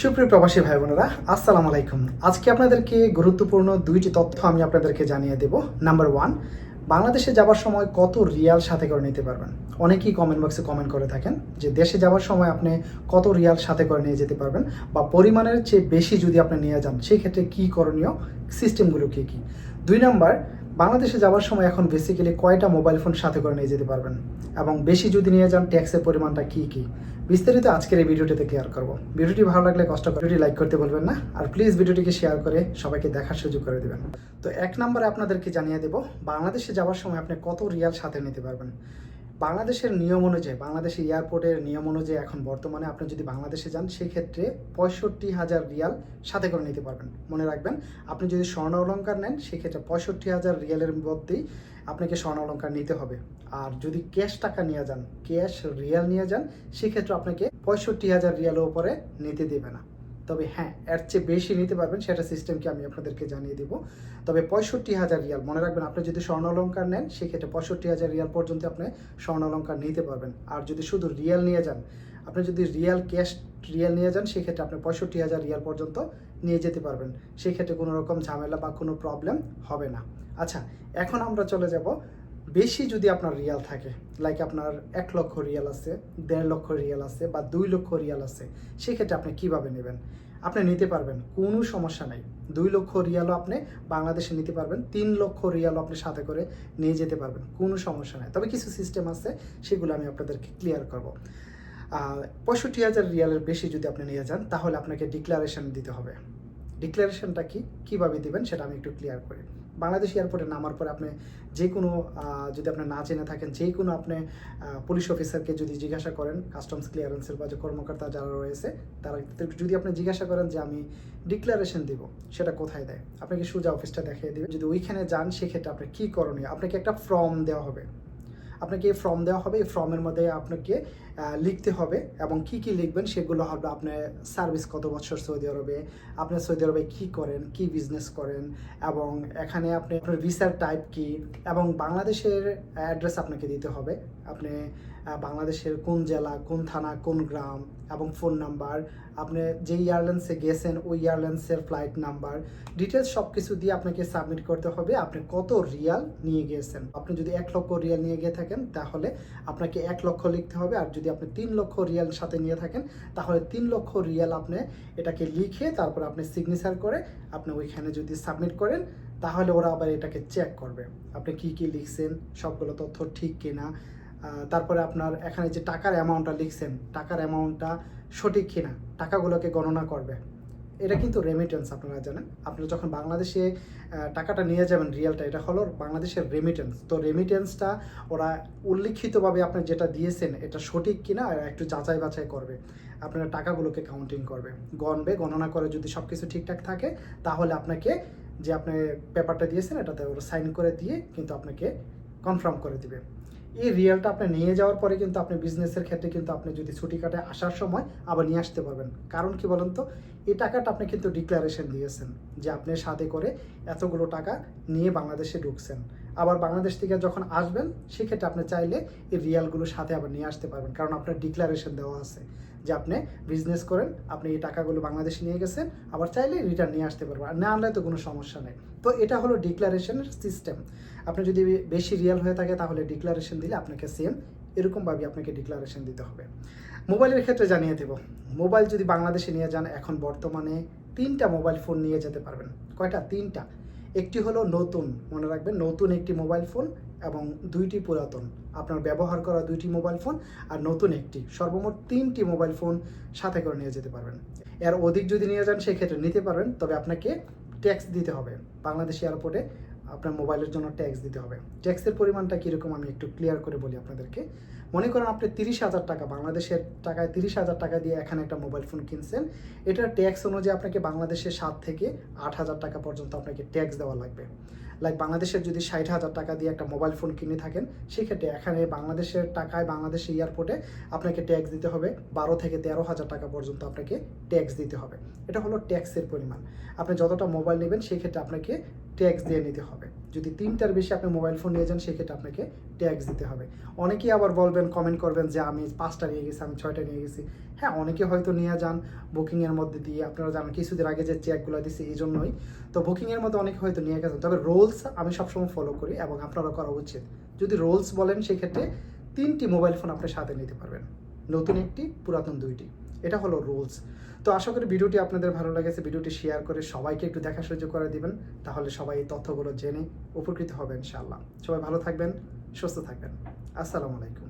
সুপ্রিয় প্রবাসী ভাই বোনেরা আসসালামু আলাইকুম। আজকে আপনাদেরকে গুরুত্বপূর্ণ দুইটি তথ্য আমি আপনাদেরকে জানিয়ে দেব। নাম্বার ওয়ান বাংলাদেশে যাওয়ার সময় কত রিয়াল সাথে করে নিতে পারবেন? অনেকেই কমেন্ট বক্সে কমেন্ট করে থাকেন যে দেশে যাওয়ার সময় আপনি কত রিয়াল সাথে করে নিয়ে যেতে পারবেন বা পরিমাণের চেয়ে বেশি যদি আপনি নিয়ে যান সেই ক্ষেত্রে কী করণীয়? সিস্টেমগুলো কী কী? দুই নাম্বার বাংলাদেশে যাওয়ার সময় এখন বেসিক্যালি কয়টা মোবাইল ফোন সাথে করে নিয়ে যেতে পারবেন? এবং বেশি যদি নিয়ে যান ট্যাক্সের পরিমাণটা কী কী? বিস্তারিত আজকের এই ভিডিওটিতে ক্লিয়ার করব। ভিডিওটি ভালো লাগলে কষ্ট ভিডিওটি লাইক করতে বলবেন না। আর প্লিজ ভিডিওটিকে শেয়ার করে সবাইকে দেখার সুযোগ করে দেবেন। তো এক নম্বরে আপনাদেরকে জানিয়ে দেব, বাংলাদেশে যাওয়ার সময় আপনি কত রিয়াল সাথে নিতে পারবেন? বাংলাদেশের নিয়ম অনুযায়ী, বাংলাদেশের এয়ারপোর্টের নিয়ম অনুযায়ী এখন বর্তমানে আপনি যদি বাংলাদেশে যান সেই ক্ষেত্রে পঁয়ষট্টি হাজার রিয়াল সাথে করে নিতে পারবেন। মনে রাখবেন, আপনি যদি স্বর্ণ অলঙ্কার নেন, সেক্ষেত্রে পঁয়ষট্টি হাজার রিয়ালের মধ্যেই আপনাকে স্বর্ণ অলঙ্কার নিতে হবে। আর যদি ক্যাশ টাকা নিয়ে যান, ক্যাশ রিয়াল নিয়ে যান, সেক্ষেত্রে আপনাকে পঁয়ষট্টি হাজার রিয়ালের উপরে নিতে দেবে না। তবে হ্যাঁ এর চেয়ে বেশি নিতে পারবেন সেটা সিস্টেমকে আমি আপনাদেরকে জানিয়ে দেব। তবে পঁয়ষট্টি হাজার রিয়াল, মনে রাখবেন আপনি যদি স্বর্ণ অলঙ্কার নেন, সেক্ষেত্রে পঁয়ষট্টি হাজার রিয়াল পর্যন্ত আপনি স্বর্ণ অলঙ্কার নিতে পারবেন। আর যদি শুধু রিয়াল নিয়ে যান, আপনি যদি রিয়াল ক্যাশ রিয়াল নিয়ে যান, সেক্ষেত্রে আপনি পঁয়ষট্টি হাজার রিয়াল পর্যন্ত নিয়ে যেতে পারবেন। সেক্ষেত্রে কোনো রকম ঝামেলা বা কোনো প্রবলেম হবে না। আচ্ছা এখন আমরা চলে যাব। বেশি যদি আপনার রিয়াল থাকে লাইক আপনার এক লক্ষ রিয়াল আছে, দেড় লক্ষ রিয়াল আছে বা দুই লক্ষ রিয়াল আছে, সেক্ষেত্রে আপনি কীভাবে নেবেন? আপনি নিতে পারবেন, কোনো সমস্যা নেই। দুই লক্ষ রিয়ালও আপনি বাংলাদেশে নিতে পারবেন, তিন লক্ষ রিয়ালও আপনি সাথে করে নিয়ে যেতে পারবেন, কোনো সমস্যা নাই। তবে কিছু সিস্টেম আছে, সেগুলো আমি আপনাদেরকে ক্লিয়ার করব। পঁয়ষট্টি হাজার রিয়ালের বেশি যদি আপনি নিয়ে যান, তাহলে আপনাকে ডিক্লারেশন দিতে হবে। ডিক্লারেশনটা কি? কীভাবে দেবেন সেটা আমি একটু ক্লিয়ার করি। বাংলাদেশ এয়ারপোর্টে নামার পরে আপনি যে কোনো যদি আপনি না জেনে থাকেন, যে কোনো আপনি পুলিশ অফিসারকে যদি জিজ্ঞাসা করেন কাস্টমস ক্লিয়ারেন্সের বা যে কর্মকর্তা যারা রয়েছে, তারা যদি আপনি জিজ্ঞাসা করেন যে আমি ডিক্লারেশন দিব, সেটা কোথায় দেয়? আপনাকে সোজা অফিসটা দেখিয়ে দেবে যদি ওইখানে যান, সেক্ষেত্রে আপনার কী করণীয়? আপনাকে একটা ফর্ম দেওয়া হবে। আপনাকে এই ফর্ম দেওয়া হবে, এই ফর্মের মধ্যে আপনাকে লিখতে হবে এবং কি কি লিখবেন সেগুলো হবে আপনার সার্ভিস কত বছর সৌদি আরবে আপনি সৌদি আরবে কি করেন, কি বিজনেস করেন এবং এখানে আপনি আপনার ভিসার টাইপ কি এবং বাংলাদেশের অ্যাড্রেস আপনাকে দিতে হবে। আপনি বাংলাদেশের কোন জেলা, কোন থানা, কোন গ্রাম এবং ফোন নাম্বার আপনি যে এয়ারলাইন্সে গেছেন ওই এয়ারলাইন্সের ফ্লাইট নাম্বার ডিটেলস সব কিছু দিয়ে আপনাকে সাবমিট করতে হবে। আপনি কত রিয়াল নিয়ে গিয়েছেন আপনি যদি এক লক্ষ রিয়াল নিয়ে গিয়ে থাকেন তাহলে আপনাকে এক লক্ষ লিখতে হবে আর যদি আপনি তিন লক্ষ রিয়াল সাথে নিয়ে থাকেন, তাহলে তিন লক্ষ রিয়াল আপনি এটাকে লিখে তারপর আপনি সিগনেচার করে আপনি ওইখানে যদি সাবমিট করেন, তাহলে ওরা আবার এটাকে চেক করবে। আপনি কি কি লিখছেন, সবগুলো তথ্য ঠিক কিনা? তারপরে আপনার এখানে যে টাকার অ্যামাউন্টটা লিখছেন, টাকার অ্যামাউন্টটা সঠিক কিনা, টাকাগুলোকে গণনা করবে। এটা কিন্তু রেমিটেন্স আপনারা জানেন। আপনারা যখন বাংলাদেশে টাকাটা নিয়ে যাবেন রিয়েলটা, এটা হলো বাংলাদেশের রেমিটেন্স তো রেমিটেন্সটা ওরা উল্লিখিতভাবে আপনি যেটা দিয়েছেন, এটা সঠিক কিনা একটু যাচাই বাছাই করবে। আপনারা টাকাগুলোকে কাউন্টিং করবে। গণবে, গণনা করে যদি সব কিছু ঠিকঠাক থাকে, তাহলে আপনাকে যে আপনি পেপারটা দিয়েছেন, এটাতে ওরা সাইন করে দিয়ে কিন্তু আপনাকে কনফার্ম করে দিবে। এই রিয়েলটা আপনি নিয়ে যাওয়ার পরে কিন্তু আপনি বিজনেসের ক্ষেত্রে কিন্তু আপনি যদি ছুটি কাটে আসার সময় আবার নিয়ে আসতে পারবেন। কারণ কি বলেন তো? এই টাকাটা আপনি কিন্তু ডিক্লারেশন দিয়েছেন যে আপনি সাথে করে এতগুলো টাকা নিয়ে বাংলাদেশে ঢুকছেন। আবার বাংলাদেশ থেকে যখন আসবেন, সেক্ষেত্রে আপনি চাইলে এই রিয়ালগুলো সাথে আবার নিয়ে আসতে পারবেন। কারণ আপনার ডিক্লারেশন দেওয়া আছে। যে আপনি বিজনেস করেন, আপনি এই টাকাগুলো বাংলাদেশে নিয়ে গেছেন, আবার চাইলে রিটার্ন নিয়ে আসতে পারবেন। আর না আনলে তো কোনো সমস্যা নেই। তো এটা হলো ডিক্লারেশনের সিস্টেম আপনি যদি বেশি রিয়াল হয়ে থাকে, তাহলে ডিক্লারেশন দিলে আপনাকে সেম এরকমভাবে আপনাকে ডিক্লারেশন দিতে হবে। মোবাইলের ক্ষেত্রে জানিয়ে দেব। মোবাইল যদি বাংলাদেশে নিয়ে যান, এখন বর্তমানে তিনটা মোবাইল ফোন নিয়ে যেতে পারবেন। কয়টা? তিনটা। একটি হলো নতুন, মনে রাখবেন নতুন একটি মোবাইল ফোন এবং দুইটি পুরাতন। আপনার ব্যবহার করা দুইটি মোবাইল ফোন আর নতুন একটি, সর্বমোট তিনটি মোবাইল ফোন সাথে করে নিয়ে যেতে পারবেন। এর অধিক যদি নিয়ে যান, সেক্ষেত্রে নিতে পারবেন, তবে আপনাকে ট্যাক্স দিতে হবে। বাংলাদেশ এয়ারপোর্টে আপনার মোবাইলের জন্য ট্যাক্স দিতে হবে। ট্যাক্সের পরিমাণটা কীরকম আমি একটু ক্লিয়ার করে বলি আপনাদেরকে। মনে করেন আপনি তিরিশ হাজার টাকা, বাংলাদেশের টাকায় তিরিশ হাজার টাকা দিয়ে এখানে একটা মোবাইল ফোন কিনছেন, এটার ট্যাক্স অনুযায়ী আপনাকে বাংলাদেশে সাত থেকে আট হাজার টাকা পর্যন্ত আপনাকে ট্যাক্স দেওয়া লাগবে। লাইক বাংলাদেশের যদি ষাট হাজার টাকা দিয়ে একটা মোবাইল ফোন কিনে থাকেন, সেক্ষেত্রে এখানে বাংলাদেশের টাকায় বাংলাদেশের এয়ারপোর্টে আপনাকে ট্যাক্স দিতে হবে, বারো থেকে তেরো হাজার টাকা পর্যন্ত আপনাকে ট্যাক্স দিতে হবে। এটা হলো ট্যাক্সের পরিমাণ। আপনি যতটা মোবাইল নেবেন, সেক্ষেত্রে আপনাকে ট্যাক্স দিয়ে নিতে হবে। যদি তিনটার বেশি আপনি মোবাইল ফোন নিয়ে যান, সেক্ষেত্রে আপনাকে ট্যাক্স দিতে হবে। অনেকেই আবার বলবেন কমেন্ট করবেন যে, আমি পাঁচটা নিয়ে গেছি, আমি ছয়টা নিয়ে গেছি। হ্যাঁ অনেকে হয়তো নিয়ে যান বুকিংয়ের মধ্যে দিয়ে। আপনারা জানেন, কিছুদিন আগে যে চেকগুলো দিছি এই জন্যই তো বুকিংয়ের মধ্যে অনেকে হয়তো নিয়ে গেছেন। তবে রোলস আমি সবসময় ফলো করি এবং আপনারা করা উচিত। যদি রোলস বলেন, সেক্ষেত্রে তিনটি মোবাইল ফোন আপনি সাথে নিতে পারবেন। নতুন একটি, পুরাতন দুইটি। এটা হলো রুলস তো আশা করি ভিডিওটি আপনাদের ভালো লেগেছে। ভিডিওটি শেয়ার করে সবাইকে একটু দেখা সহ্য করে দিবেন। তাহলে সবাই এই তথ্যগুলো জেনে উপকৃত হবেন ইনশাআল্লাহ। সবাই ভালো থাকবেন, সুস্থ থাকবেন। আসসালামু আলাইকুম।